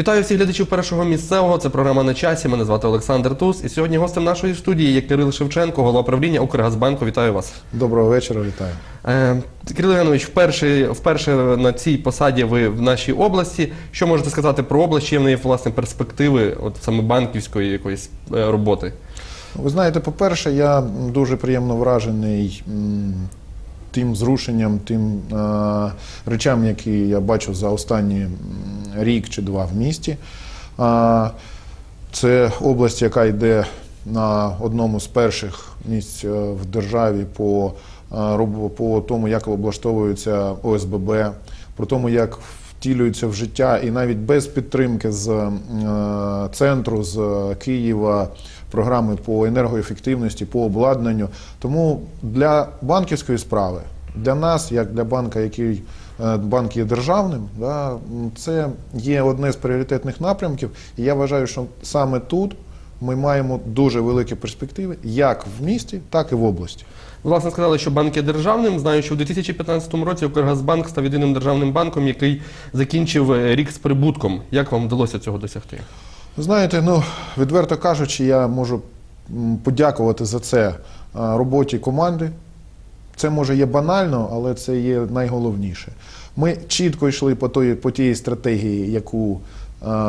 Вітаю всіх глядачів першого місцевого. Це програма на часі. Мене звати Олександр Тус. І сьогодні гостем нашої студії є Кирил Шевченко, голова правління Укргазбанку. Вітаю вас. Доброго вечора, вітаю. Е, Кирило Іванович, вперше, вперше на цій посаді ви в нашій області. Що можете сказати про область? Чи є в неї власне перспективи, от саме банківської якоїсь е, роботи? Ви знаєте, по-перше, я дуже приємно вражений тим зрушенням, тим е, речам, які я бачу за останні рік чи два в місті. А, Це область, яка йде на одному з перших місць е, в державі по, е, по тому, як облаштовується ОСББ, про тому, як втілюються в життя, і навіть без підтримки з е, центру, з Києва, програми по енергоефективності, по обладнанню. Тому для банківської справи, для нас, як для банка, який е, банк є державним, да, це є одне з пріоритетних напрямків. І я вважаю, що саме тут ми маємо дуже великі перспективи, як в місті, так і в області. Власне сказали, що банк є державним. Знаю, що в 2015 році Укргазбанк став єдиним державним банком, який закінчив е, рік з прибутком. Як вам вдалося цього досягти? Знаєте, ну відверто кажучи, я можу подякувати за це роботі команди. Це може є банально, але це є найголовніше. Ми чітко йшли по тої по тієї стратегії, яку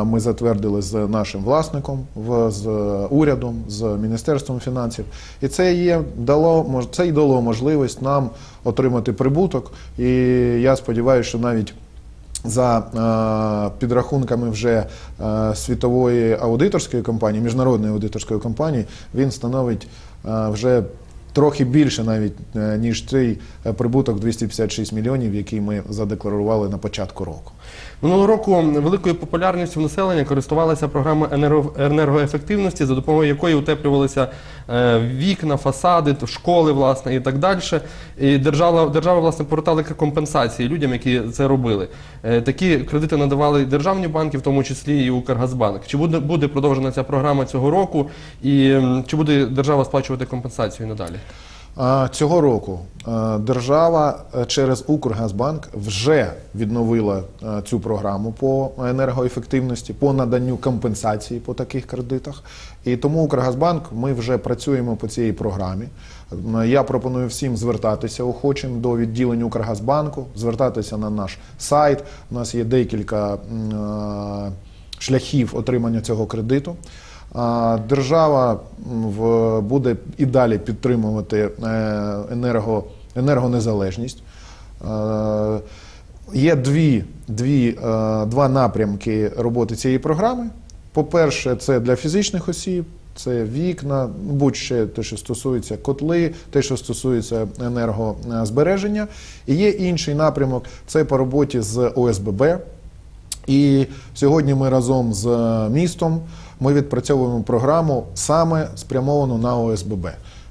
ми затвердили з нашим власником, з урядом, з міністерством фінансів. І це є дало це й дало можливість нам отримати прибуток. І я сподіваюся, що навіть за е, підрахунками вже е, світової аудиторської компанії, міжнародної аудиторської компанії, він становить е, вже трохи більше навіть е, ніж цей е, прибуток 256 мільйонів, який ми задекларували на початку року. Минулого року великою популярністю населення користувалася програма енерго- енергоефективності, за допомогою якої утеплювалися е, вікна, фасади, школи, власне, і так далі. І держава, держава власне повертала компенсації людям, які це робили. Е, Такі кредити надавали державні банки, в тому числі і Укргазбанк. Чи буде, буде продовжена ця програма цього року, і чи буде держава сплачувати компенсацію надалі? Цього року держава е, через Укргазбанк вже відновила е, цю програму по енергоефективності, по наданню компенсації по таких кредитах. І тому Укргазбанк ми вже працюємо по цій програмі. Я пропоную всім звертатися охочим до відділення Укргазбанку, звертатися на наш сайт. У нас є декілька е, шляхів отримання цього кредиту. Держава буде і далі підтримувати е, енерго, енергонезалежність. Е, Є дві, дві, е, два напрямки роботи цієї програми. По-перше, це для фізичних осіб, це вікна, будь-що те, що стосується котли, те, що стосується енергозбереження. І є інший напрямок це по роботі з ОСББ. І сьогодні ми разом з містом ми відпрацьовуємо програму саме спрямовану на ОСББ.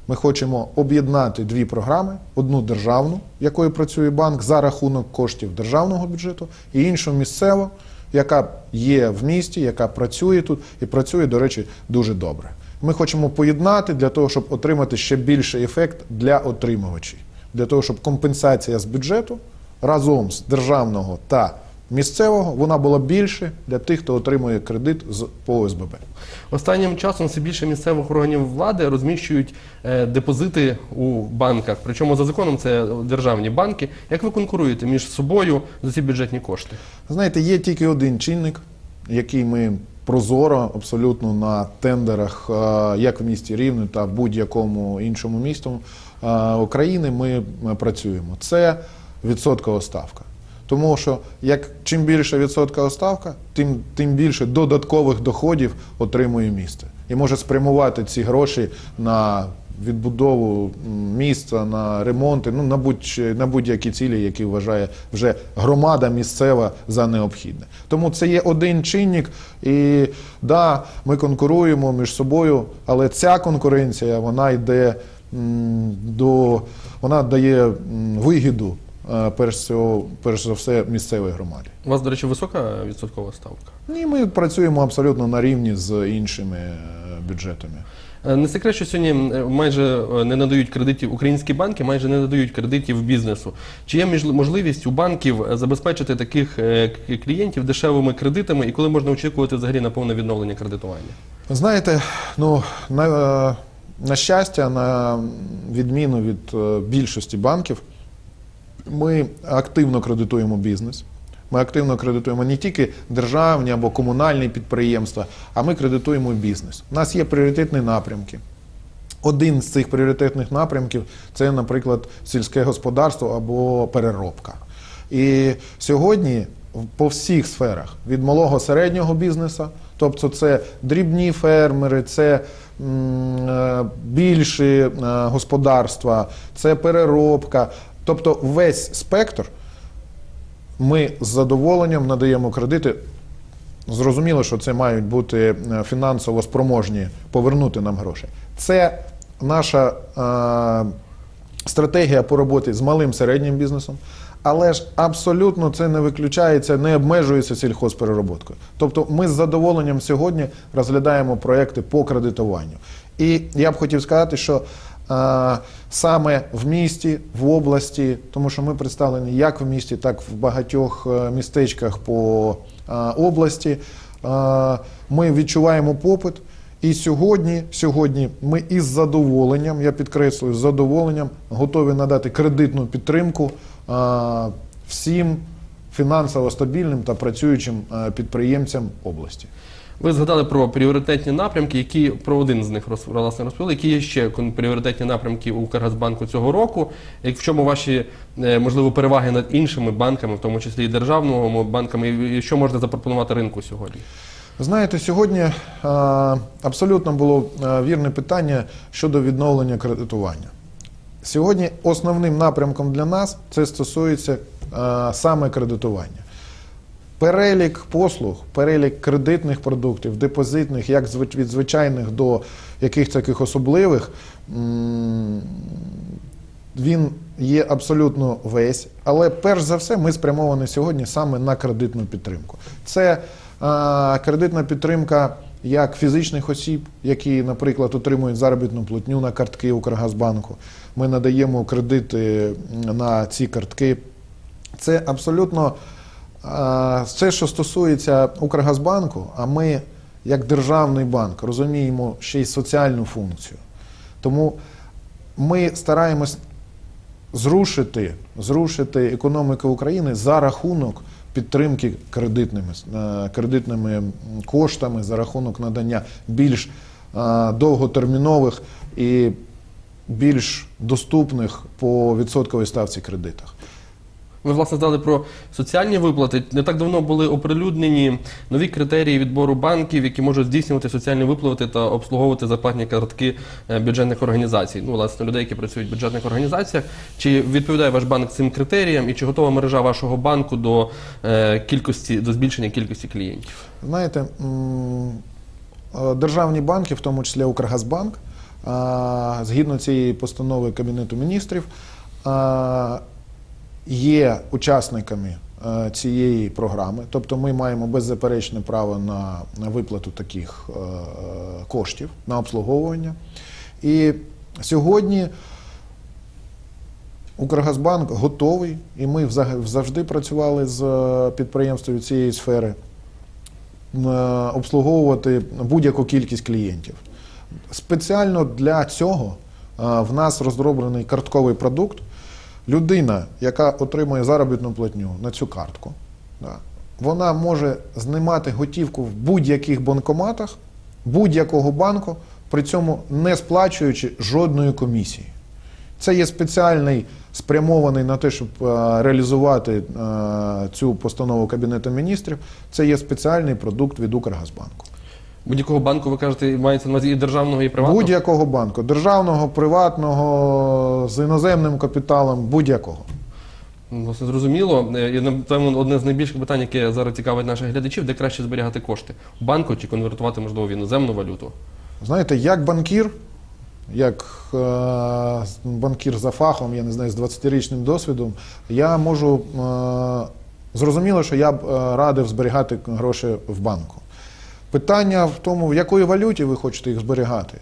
Ми хочемо об'єднати дві програми: одну державну, якою працює банк за рахунок коштів державного бюджету, і іншу місцеву, яка є в місті, яка працює тут і працює, до речі, дуже добре. Ми хочемо поєднати для того, щоб отримати ще більший ефект для отримувачів, для того, щоб компенсація з бюджету разом з державного та місцевого вона була більше для тих, хто отримує кредит з по ОСББ. Останнім часом все більше місцевих органів влади розміщують е, депозити у банках. Причому за законом це державні банки. Як ви конкуруєте між собою за ці бюджетні кошти? Знаєте, є тільки один чинник, який ми прозоро абсолютно на тендерах, е, як в місті Рівне та будь-якому іншому місту е, України ми працюємо. Це відсоткова ставка. Тому що як чим більше відсоткова ставка, тим, тим більше додаткових доходів отримує місто. І може спрямувати ці гроші на відбудову міста, на ремонти, ну на будь на будь-які цілі, які вважає вже громада місцева за необхідне. Тому це є один чинник, і да, ми конкуруємо між собою, але ця конкуренція вона йде до вона дає вигіду. Е, Перш, всього, перш за все місцевої громаді. У вас, до речі, висока відсоткова ставка. Ні, ми працюємо абсолютно на рівні з іншими бюджетами. Е, Не секрет, що сьогодні е, майже е, не надають кредитів українські банки, майже не надають кредитів бізнесу. Чи є можливість у банків е, забезпечити таких е, клієнтів дешевими кредитами, і коли можна очікувати взагалі на повне відновлення кредитування? Знаєте, ну на, е, на щастя, на відміну від е, більшості банків, ми активно кредитуємо бізнес. Ми активно кредитуємо не тільки державні або комунальні підприємства, а ми кредитуємо бізнес. У нас є пріоритетні напрямки. Один з цих пріоритетних напрямків це, наприклад, сільське господарство або переробка. І сьогодні по всіх сферах від малого середнього бізнесу, тобто це дрібні фермери, це е, більші е, господарства, це переробка. Тобто весь спектр ми з задоволенням надаємо кредити. Зрозуміло, що це мають бути е, фінансово спроможні повернути нам гроші. Це наша е, стратегія по роботі з малим середнім бізнесом, але ж абсолютно це не виключається, не обмежується сільхозперероботкою. Тобто ми з задоволенням сьогодні розглядаємо проекти по кредитуванню. І я б хотів сказати, що саме в місті, в області, тому що ми представлені як в місті, так і в багатьох е, містечках по е, області, е, ми відчуваємо попит. І сьогодні, сьогодні ми із задоволенням, я підкреслюю, з задоволенням готові надати кредитну підтримку всім фінансово стабільним та працюючим підприємцям області. Ви згадали про пріоритетні напрямки, які про один з них власне розповіли. Які є ще пріоритетні напрямки у Укргазбанку цього року? Як в чому ваші е, можливо переваги над іншими банками, в тому числі і державними банками, і що можна запропонувати ринку сьогодні? Знаєте, сьогодні абсолютно було вірне питання щодо відновлення кредитування. Сьогодні основним напрямком для нас це стосується саме кредитування. Перелік послуг, перелік кредитних продуктів, депозитних, як від звичайних до яких таких особливих, він є абсолютно весь. Але перш за все, ми спрямовані сьогодні саме на кредитну підтримку. Це кредитна підтримка як фізичних осіб, які, наприклад, отримують заробітну платню на картки Укргазбанку. Ми надаємо кредити на ці картки. Це абсолютно все, що стосується Укргазбанку, а ми, як державний банк, розуміємо ще й соціальну функцію. Тому ми стараємось зрушити, зрушити економіку України за рахунок підтримки кредитними, е, кредитними коштами, за рахунок надання більш е, довготермінових і більш доступних по відсотковій ставці кредитах. Ви власне здали про соціальні виплати. Не так давно були оприлюднені нові критерії відбору банків, які можуть здійснювати соціальні виплати та обслуговувати зарплатні картки е, бюджетних організацій. Ну, власне, людей, які працюють в бюджетних організаціях. Чи відповідає ваш банк цим критеріям, і чи готова мережа вашого банку до е, кількості до збільшення кількості клієнтів? Знаєте, державні банки, в тому числі Укргазбанк, згідно цієї постанови Кабінету міністрів, є учасниками е, цієї програми. Тобто ми маємо беззаперечне право на, виплату таких е, коштів на обслуговування. І сьогодні Укргазбанк готовий, і ми завжди працювали з е, підприємствами цієї сфери е, обслуговувати будь-яку кількість клієнтів. Спеціально для цього е, в нас розроблений картковий продукт. Людина, яка отримує заробітну платню на цю картку, да, вона може знімати готівку в будь-яких банкоматах будь-якого банку, при цьому не сплачуючи жодної комісії. Це є спеціальний спрямований на те, щоб е, реалізувати е, цю постанову Кабінету міністрів. Це є спеціальний продукт від Укргазбанку. Будь-якого банку ви кажете, мається на увазі і державного, і приватного? Будь-якого банку, державного, приватного, з іноземним капіталом, будь-якого. Ну, Власне, зрозуміло. Е, І напевно одне з найбільших питань, яке зараз цікавить наших глядачів, де краще зберігати кошти в банку чи конвертувати можливо в іноземну валюту. Знаєте, як банкір, як е, банкір за фахом, я не знаю, з 20-річним досвідом, я можу е, зрозуміло, що я б е, радив зберігати гроші в банку. Питання в тому, в якої валюті ви хочете їх зберігати.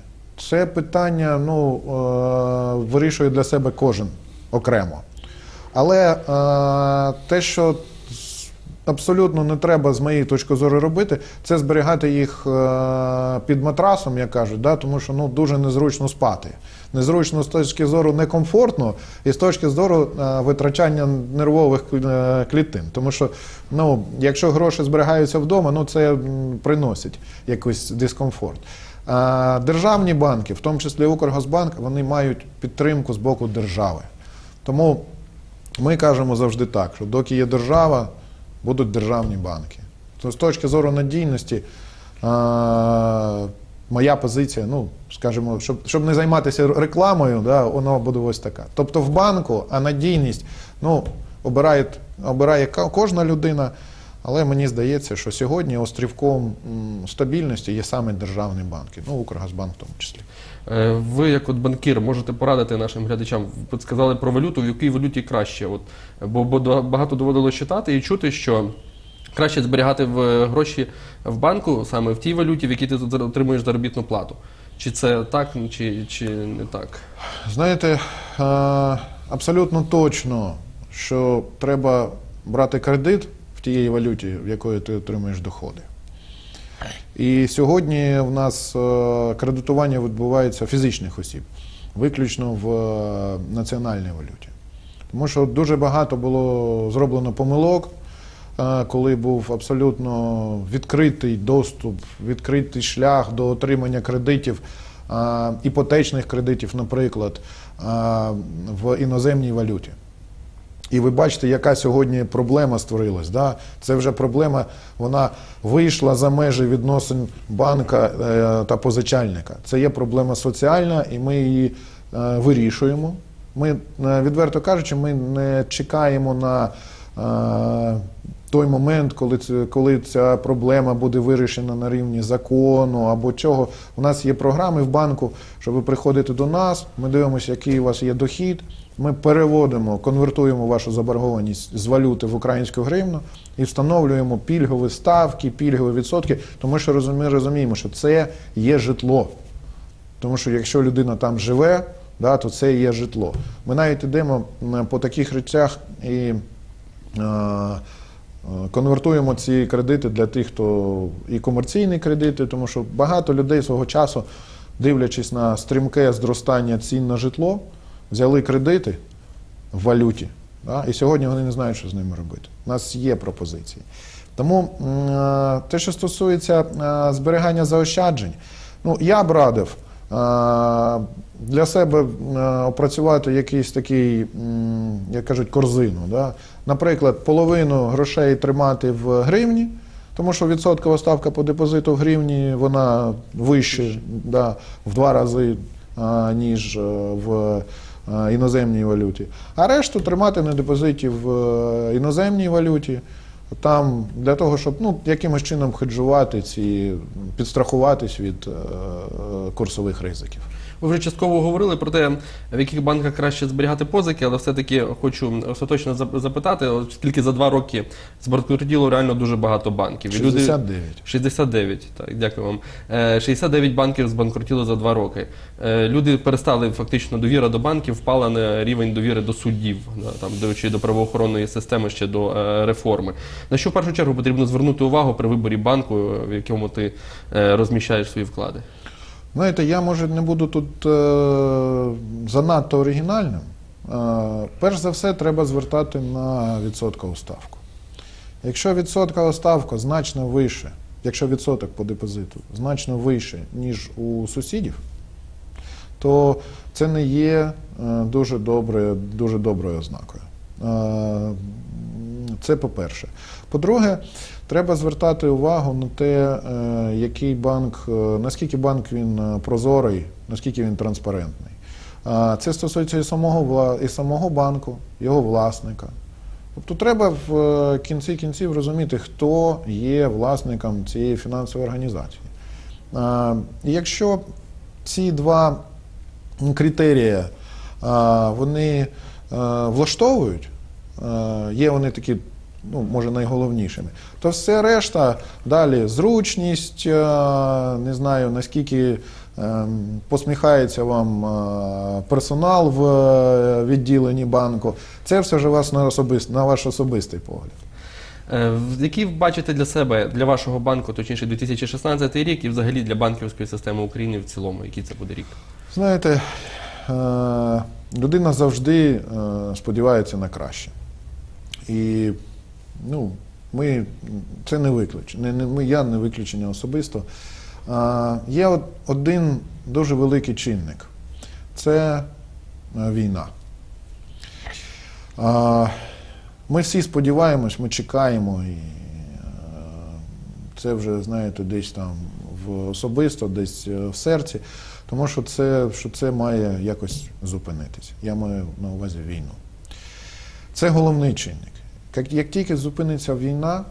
Це питання ну, е, вирішує для себе кожен окремо. Але е, те, що абсолютно не треба з моєї точки зору робити, це зберігати їх е, під матрасом, як кажуть, да, тому що ну, дуже незручно спати. Незручно з точки зору некомфортно і з точки зору е, витрачання нервових е, клітин. Тому що ну, якщо гроші зберігаються вдома, ну, це приносить якийсь дискомфорт. Державні банки, в тому числі Укргазбанк, вони мають підтримку з боку держави. Тому ми кажемо завжди так, що доки є держава, будуть державні банки. То з точки зору надійності, моя позиція, ну, скажімо, щоб, щоб не займатися рекламою, да, вона буде ось така. Тобто в банку, а надійність ну, обирає, обирає кожна людина. Але мені здається, що сьогодні острівком стабільності є саме державні банки, ну Укргазбанк в тому числі. Е, Ви, як от банкір, можете порадити нашим глядачам. Ви сказали про валюту, в якій валюті краще. От, бо, багато доводилось читати і чути, що краще зберігати в гроші в банку саме в тій валюті, в якій ти отримуєш заробітну плату. Чи це так, чи, чи не так? Знаєте, е, абсолютно точно, що треба брати кредит в тієї валюті, в якої ти отримуєш доходи. І сьогодні в нас е, кредитування відбувається фізичних осіб, виключно в е, національній валюті. Тому що дуже багато було зроблено помилок, е, коли був абсолютно відкритий доступ, відкритий шлях до отримання кредитів, іпотечних кредитів, наприклад, в іноземній валюті. І ви бачите, яка сьогодні проблема створилась. Да? Це вже проблема, вона вийшла за межі відносин банка е, та позичальника. Це є проблема соціальна, і ми її е, вирішуємо. Ми, е, відверто кажучи, ми не чекаємо на той момент, коли, коли ця проблема буде вирішена на рівні закону або чого. У нас є програми в банку, що ви приходите до нас, ми дивимося, який у вас є дохід. Ми переводимо, конвертуємо вашу заборгованість з валюти в українську гривну і встановлюємо пільгові ставки, пільгові відсотки, тому що ми розуміємо, що це є житло. Тому що якщо людина там живе, да, то це є житло. Ми навіть йдемо по таких речах і е, конвертуємо ці кредити для тих, хто і комерційні кредити, тому що багато людей свого часу, дивлячись на стрімке зростання цін на житло, взяли кредити в валюті. Да, і сьогодні вони не знають, що з ними робити. У нас є пропозиції. Тому е, те, що стосується е, зберігання заощаджень, ну я б радив е, для себе е, опрацювати якийсь такий, як кажуть, корзину. Да? Наприклад, половину грошей тримати в гривні, тому що відсоткова ставка по депозиту в гривні вона вища да, в два рази, ніж е, в е, іноземній валюті. А решту тримати на депозиті в е, іноземній валюті. Там для того, щоб ну, якимось чином хеджувати ці, підстрахуватись від е, курсових ризиків. Ви вже частково говорили про те, в яких банках краще зберігати позики, але все-таки хочу остаточно зап- запитати, оскільки за два роки збанкрутіло реально дуже багато банків. Люди- 69. 69, так, дякую вам. Е, 69 банків збанкрутіло за два роки. Е, Люди перестали фактично довіра до банків, впала на рівень довіри до суддів, там до чи до правоохоронної системи ще до е, реформи. На що в першу чергу потрібно звернути увагу при виборі банку, в якому ти е, розміщаєш свої вклади? Знаєте, я може не буду тут е, занадто оригінальним. Е, перш за все, треба звертати на відсоткову ставку. Якщо відсоткова ставка значно вище, якщо відсоток по депозиту значно вище, ніж у сусідів, то це не є е, дуже, добре, дуже доброю ознакою. Е, Це по-перше. По-друге, треба звертати увагу на те, е, який банк, е, наскільки банк він е, прозорий, наскільки він транспарентний. Це стосується і самого, і самого банку, його власника. Тобто треба в кінці кінців розуміти, хто є власником цієї фінансової організації. Якщо ці два критерії вони влаштовують, є вони такі ну, може найголовнішими. То все решта далі зручність, е, не знаю наскільки е, посміхається вам е, персонал в відділенні банку. Це все ж вас на, особист, на ваш особистий погляд. Які ви бачите для себе, для вашого банку, точніше 2016 рік і взагалі для банківської системи України в цілому, який це буде рік? Знаєте, людина завжди сподівається на краще. І ну, ми, це не виключення. Не, не, я не виключення особисто. Е, є от один дуже великий чинник це е, війна. Е, ми всі сподіваємось, ми чекаємо, і е, це вже, знаєте, десь там в особисто, десь е, в серці, тому що це, що це має якось зупинитися. Я маю на увазі війну. Це головний чинник. Як, тільки зупиниться війна,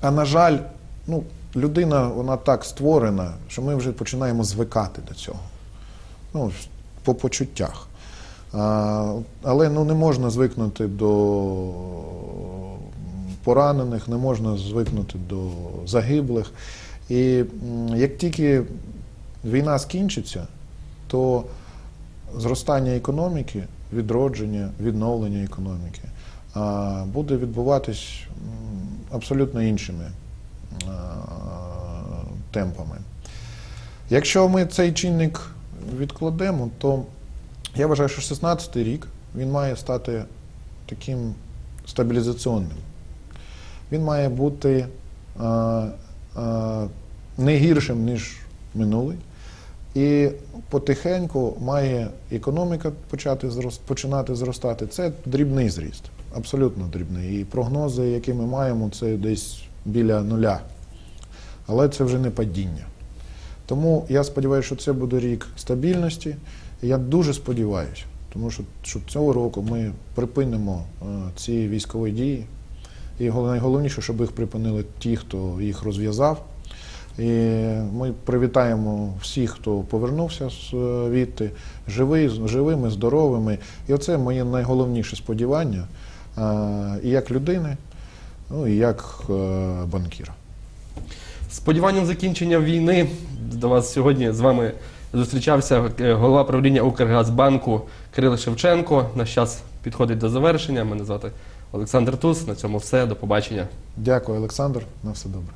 а на жаль, ну, людина вона так створена, що ми вже починаємо звикати до цього. Ну, по почуттях. А, але ну, не можна звикнути до поранених, не можна звикнути до загиблих. І як тільки війна скінчиться, то зростання економіки, відродження, відновлення економіки буде відбуватись абсолютно іншими темпами. Якщо ми цей чинник відкладемо, то я вважаю, що 16 рік він має стати таким стабілізаційним. Він має бути не гіршим, ніж минулий. І потихеньку має економіка почати починати зростати. Це дрібний зріст, абсолютно дрібний. І прогнози, які ми маємо, це десь біля нуля. Але це вже не падіння. Тому я сподіваюся, що це буде рік стабільності. Я дуже сподіваюся, тому що, що цього року ми припинимо е, ці військові дії. І найголовніше, щоб їх припинили ті, хто їх розв'язав. І ми привітаємо всіх, хто повернувся з е, живими, здоровими. І оце моє найголовніше сподівання і як людини, ну і як е, банкіра. З Сподіванням закінчення війни до вас сьогодні з вами зустрічався е, голова правління Укргазбанку Кирило Шевченко. Наш час підходить до завершення. Мене звати Олександр Тус. На цьому все. До побачення. Дякую, Олександр. На все добре.